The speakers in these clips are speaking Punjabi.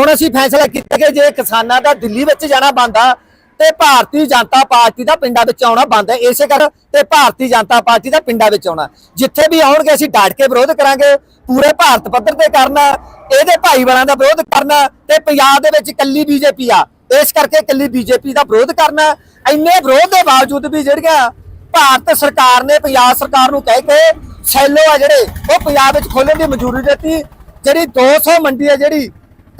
ਹੁਣ ਅਸੀਂ ਫੈਸਲਾ ਕੀਤਾ ਕਿ ਜੇ ਕਿਸਾਨਾਂ ਦਾ ਦਿੱਲੀ ਵਿੱਚ ਜਾਣਾ ਬੰਦ ਆ ਤੇ ਭਾਰਤੀ ਜਨਤਾ ਪਾਰਟੀ ਦਾ ਪਿੰਡਾਂ ਵਿੱਚ ਆਉਣਾ ਬੰਦ ਹੈ ਇਸੇ ਕਰ ਤੇ ਭਾਰਤੀ ਜਨਤਾ ਪਾਰਟੀ ਦਾ ਪਿੰਡਾਂ ਵਿੱਚ ਆਉਣਾ। ਜਿੱਥੇ ਵੀ ਆਉਣਗੇ, ਅਸੀਂ ਡਟ ਕੇ ਵਿਰੋਧ ਕਰਾਂਗੇ, ਪੂਰੇ ਭਾਰਤ ਪੱਧਰ ਤੇ ਕਰਨਾ, ਇਹਦੇ ਭਾਈਵਾਲਾਂ ਦਾ ਵਿਰੋਧ ਕਰਨਾ ਤੇ ਪੰਜਾਬ ਦੇ ਵਿੱਚ ਇਕੱਲੀ ਬੀਜੇਪੀ ਆ। ਇਸ ਕਰਕੇ ਇਕੱਲੀ ਬੀਜੇਪੀ ਦਾ ਵਿਰੋਧ ਕਰਨਾ, ਇੰਨੇ ਵਿਰੋਧ ਦੇ ਬਾਵਜੂਦ ਵੀ ਜਿਹੜੀਆਂ ਭਾਰਤ ਸਰਕਾਰ ਨੇ ਪੰਜਾਬ ਸਰਕਾਰ ਨੂੰ ਕਹਿ ਕੇ ਸੈਲੋ ਆ ਜਿਹੜੇ, ਉਹ ਪੰਜਾਬ ਵਿੱਚ ਖੋਲਣ ਦੀ ਮਨਜ਼ੂਰੀ ਦਿੱਤੀ। ਜਿਹੜੀ 200 ਮੰਡੀ ਹੈ ਜਿਹੜੀ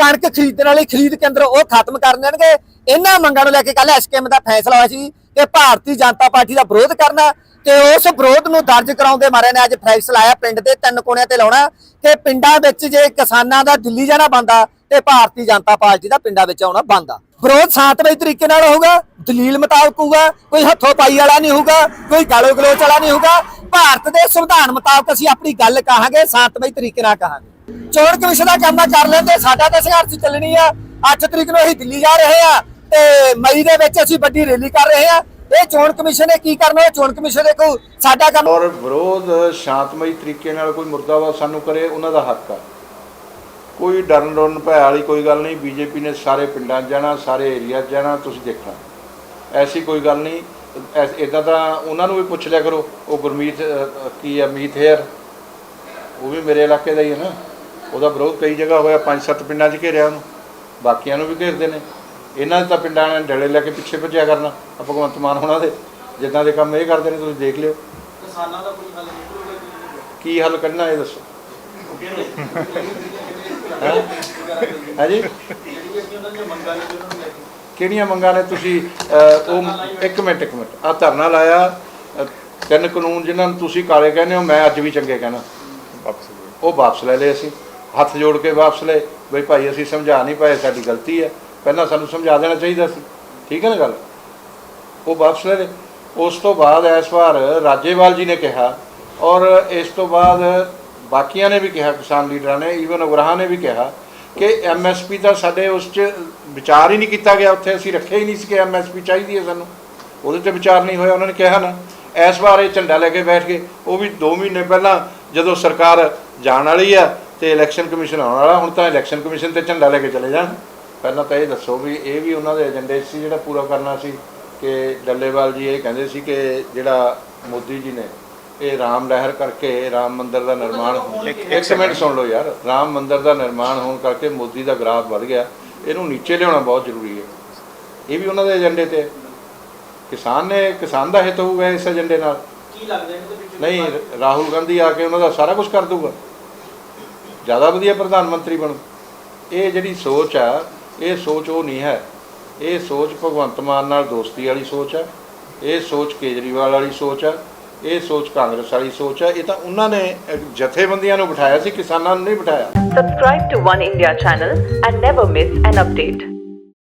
ਕਣਕ ਖਰੀਦਣ ਵਾਲੀ ਖਰੀਦ ਕੇਂਦਰ ਉਹ ਖਤਮ ਕਰ ਦੇਣਗੇ ਇਹਨਾਂ ਮੰਗਾਂ ਨੂੰ ਲੈ ਕੇ ਕੱਲ ਐਸਕੇਐਮ ਦਾ ਫੈਸਲਾ ਹੋਇਆ ਸੀ ਕਿ ਭਾਰਤੀ ਜਨਤਾ ਪਾਰਟੀ ਦਾ ਵਿਰੋਧ ਕਰਨਾ ਤੇ ਉਸ ਵਿਰੋਧ ਨੂੰ ਦਰਜ ਕਰਾਉਂਦੇ ਮਾਰੇ ਨੇ ਅੱਜ ਫੈਸਲਾ ਆਇਆ ਪਿੰਡ ਦੇ ਤਿੰਨ ਕੋਣਿਆਂ ਤੇ ਲਾਉਣਾ ਕਿ ਪਿੰਡਾਂ ਵਿੱਚ ਜੇ ਕਿਸਾਨਾਂ ਦਾ ਦਿੱਲੀ ਜਾਣਾ ਬੰਦਾ ਤੇ ਭਾਰਤੀ ਜਨਤਾ ਪਾਰਟੀ ਦਾ ਪਿੰਡਾਂ ਵਿੱਚ ਆਉਣਾ ਬੰਦ ਆ। ਵਿਰੋਧ ਸ਼ਾਂਤਮਈ ਤਰੀਕੇ ਨਾਲ ਹੋਊਗਾ, ਦਲੀਲ ਮੁਤਾਬਕ ਹੋਊਗਾ, ਕੋਈ ਹੱਥੋਂ ਪਾਈ ਵਾਲਾ ਨਹੀਂ ਹੋਊਗਾ, ਕੋਈ ਗਾਲੋ ਗਲੋਚ ਵਾਲਾ ਨਹੀਂ ਹੋਊਗਾ। ਭਾਰਤ ਦੇ ਸੰਵਿਧਾਨ ਮੁਤਾਬਕ ਅਸੀਂ ਆਪਣੀ ਗੱਲ ਕਹਾਂਗੇ ਸ਼ਾਂਤਮਈ ਤਰੀਕੇ ਨਾਲ ਕਹਾਂਗੇ। ਚੋਣ ਕਮਿਸ਼ਨ ਦਾ ਕੰਮ ਕਰ ਲੈਂਦੇ ਸਾਡਾ ਤਾਂ ਸੰਘਰਸ਼ ਚੱਲਣੀ ਆ। 8 ਤਰੀਕ ਨੂੰ ਅਸੀਂ ਦਿੱਲੀ ਜਾ ਰਹੇ ਆ ਤੇ ਮਈ ਦੇ ਵਿੱਚ ਅਸੀਂ ਵੱਡੀ ਰੈਲੀ ਕਰ ਰਹੇ ਆ। ਇਹ ਚੋਣ ਕਮਿਸ਼ਨ ਨੇ ਕੀ ਕਰਨਾ? ਇਹ ਚੋਣ ਕਮਿਸ਼ਨ ਦੇ ਕੋਈ ਸਾਡਾ ਕੰਮ ਔਰ ਵਿਰੋਧ ਸ਼ਾਂਤਮਈ ਤਰੀਕੇ ਨਾਲ ਕੋਈ ਮੁਰਦਾਬਾਦ ਸਾਨੂੰ ਕਰੇ, ਉਹਨਾਂ ਦਾ ਹੱਕ ਆ। ਕੋਈ ਡਰਨ ਡਰਨ ਭੈ ਵਾਲੀ ਕੋਈ ਗੱਲ ਨਹੀਂ। ਬੀਜੇਪੀ ਨੇ ਸਾਰੇ ਪਿੰਡਾਂ 'ਚ ਜਾਣਾ, ਸਾਰੇ ਏਰੀਆ 'ਚ ਜਾਣਾ, ਤੁਸੀਂ ਦੇਖਣਾ। ਐਸੀ ਕੋਈ ਗੱਲ ਨਹੀਂ। ਇਦਾਂ ਤਾਂ ਉਹਨਾਂ ਨੂੰ ਵੀ ਪੁੱਛ ਲਿਆ ਕਰੋ। ਉਹ ਗੁਰਮੀਤ ਕੀ ਆ? ਮੀਤ ਹੇਅਰ। ਉਹ ਵੀ ਮੇਰੇ ਇਲਾਕੇ ਦਾ ਹੀ ਹੈ ਨਾ। ਉਹਦਾ ਵਿਰੋਧ ਕਈ ਜਗ੍ਹਾ ਹੋਇਆ ਪੰਜ ਸੱਤ ਪਿੰਡਾਂ 'ਚ ਘੇਰਿਆ ਉਹਨੂੰ। ਬਾਕੀਆਂ ਨੂੰ ਵੀ ਘੇਰਦੇ ਨੇ। ਇਹਨਾਂ ਦੇ ਤਾਂ ਪਿੰਡਾਂ ਨੇ ਡਲੇ ਲੈ ਕੇ ਪਿੱਛੇ ਭੱਜਿਆ ਕਰਨਾ ਆ ਭਗਵੰਤ ਮਾਨ ਹੋਣਾ ਦੇ। ਜਿੱਦਾਂ ਦੇ ਕੰਮ ਇਹ ਕਰਦੇ ਨੇ ਤੁਸੀਂ ਦੇਖ ਲਿਓ। ਕਿਸਾਨਾਂ ਦਾ ਕੋਈ ਹੱਲ ਨਿਕਲੂਗਾ ਕਿ ਨਹੀਂ ਨਿਕਲੂਗਾ? ਕੀ ਹੱਲ ਕੱਢਣਾ ਇਹ ਦੱਸੋ। ਹੈ? ਜੀ ਕਿਹੜੀਆਂ ਮੰਗਾਂ ਨੇ ਤੁਸੀਂ ਉਹ ਇੱਕ ਮਿੰਟ ਇੱਕ ਮਿੰਟ। ਆ ਧਰਨਾ ਲਾਇਆ ਤਿੰਨ ਕਾਨੂੰਨ ਜਿਨ੍ਹਾਂ ਨੂੰ ਤੁਸੀਂ ਕਾਲੇ ਕਹਿੰਦੇ ਹੋ ਮੈਂ ਅੱਜ ਵੀ ਚੰਗੇ ਕਹਿਣਾ। ਉਹ ਵਾਪਸ ਲੈ ਲਏ ਅਸੀਂ। ਹੱਥ ਜੋੜ ਕੇ ਵਾਪਸ ਲਏ, ਬਈ ਭਾਈ ਅਸੀਂ ਸਮਝਾ ਨਹੀਂ ਪਾਏ, ਸਾਡੀ ਗਲਤੀ ਹੈ। ਪਹਿਲਾਂ ਸਾਨੂੰ ਸਮਝਾ ਦੇਣਾ ਚਾਹੀਦਾ ਸੀ। ਠੀਕ ਹੈ ਨਾ ਗੱਲ? ਉਹ ਵਾਪਸ ਲੈ ਲਏ। ਉਸ ਤੋਂ ਬਾਅਦ ਇਸ ਵਾਰ ਰਾਜੇਵਾਲ ਜੀ ਨੇ ਕਿਹਾ ਔਰ ਇਸ ਤੋਂ ਬਾਅਦ ਬਾਕੀਆਂ ਨੇ ਵੀ ਕਿਹਾ, ਕਿਸਾਨ ਲੀਡਰਾਂ ਨੇ ਈਵਨ ਉਗਰਾਹਾਂ ਨੇ ਵੀ ਕਿਹਾ ਕਿ ਐਮਐਸਪੀ ਦਾ ਸਾਡੇ ਉਸ 'ਚ ਵਿਚਾਰ ਹੀ ਨਹੀਂ ਕੀਤਾ ਗਿਆ। ਉੱਥੇ ਅਸੀਂ ਰੱਖਿਆ ਹੀ ਨਹੀਂ ਸੀ ਕਿ ਐਮਐਸਪੀ ਚਾਹੀਦੀ ਹੈ ਸਾਨੂੰ। ਉਹਦੇ ਤੇ ਵਿਚਾਰ ਨਹੀਂ ਹੋਇਆ, ਉਹਨਾਂ ਨੇ ਕਿਹਾ ਨਾ। ਇਸ ਵਾਰ ਇਹ ਝੰਡਾ ਲੈ ਕੇ ਬੈਠ ਗਏ। ਉਹ ਵੀ 2 ਮਹੀਨੇ ਪਹਿਲਾਂ ਜਦੋਂ ਸਰਕਾਰ ਜਾਣ ਵਾਲੀ ਆ ਤੇ ਇਲੈਕਸ਼ਨ ਕਮਿਸ਼ਨ ਆਉਣ ਵਾਲਾ ਹੁਣ ਤਾਂ ਇਲੈਕਸ਼ਨ ਕਮਿਸ਼ਨ ਤੇ ਝੰਡਾ ਲੈ ਕੇ ਚਲੇ ਜਾਣ। ਪਹਿਲਾਂ ਤਾਂ ਇਹ ਦੱਸੋ ਵੀ ਇਹ ਵੀ ਉਹਨਾਂ ਦੇ ਏਜੰਡੇ ਸੀ ਜਿਹੜਾ ਪੂਰਾ ਕਰਨਾ ਸੀ ਕਿ ਡੱਲੇਵਾਲ ਜੀ ਇਹ ਕਹਿੰਦੇ ਸੀ ਕਿ ਜਿਹੜਾ ਮੋਦੀ ਜੀ ਨੇ ਇਹ ਰਾਮ ਲਹਿਰ ਕਰਕੇ ਰਾਮ ਮੰਦਿਰ ਦਾ ਨਿਰਮਾਣ ਇੱਕ ਮਿੰਟ ਸੁਣ ਲਓ ਯਾਰ ਰਾਮ ਮੰਦਿਰ ਦਾ ਨਿਰਮਾਣ ਹੋਣ ਕਰਕੇ ਮੋਦੀ ਦਾ ਗ੍ਰਾਫ ਵੱਧ ਗਿਆ। ਇਹਨੂੰ ਨੀਚੇ ਲਿਆਉਣਾ ਬਹੁਤ ਜ਼ਰੂਰੀ ਹੈ। ਇਹ ਵੀ ਉਹਨਾਂ ਦੇ ਏਜੰਡੇ ਤੇ। ਕਿਸਾਨ ਨੇ ਕਿਸਾਨ ਦਾ ਹਿੱਤ ਹੋਊਗਾ ਇਸ ਏਜੰਡੇ ਨਾਲ। ਕੀ ਲੱਗਦਾ ਨਹੀਂ ਰਾਹੁਲ ਗਾਂਧੀ ਆ ਕੇ ਉਹਨਾਂ ਦਾ ਸਾਰਾ ਕੁਝ ਕਰ ਦੂਗਾ ਜ਼ਿਆਦਾ ਵਧੀਆ ਪ੍ਰਧਾਨ ਮੰਤਰੀ ਬਣੂ। ਇਹ ਜਿਹੜੀ ਸੋਚ ਆ, ਇਹ ਸੋਚ ਉਹ ਨਹੀਂ ਹੈ। ਇਹ ਸੋਚ ਭਗਵੰਤ ਮਾਨ ਨਾਲ ਦੋਸਤੀ ਵਾਲੀ ਸੋਚ ਆ, ਇਹ ਸੋਚ ਕੇਜਰੀਵਾਲ ਵਾਲੀ ਸੋਚ ਆ, ਇਹ ਸੋਚ ਕਾਂਗਰਸ ਵਾਲੀ ਸੋਚ ਆ। ਇਹ ਤਾਂ ਉਹਨਾਂ ਨੇ ਜਥੇਬੰਦੀਆਂ ਨੂੰ ਬਿਠਾਇਆ ਸੀ, ਕਿਸਾਨਾਂ ਨੂੰ ਨਹੀਂ ਬਿਠਾਇਆ। Subscribe to One India channel and never miss an update.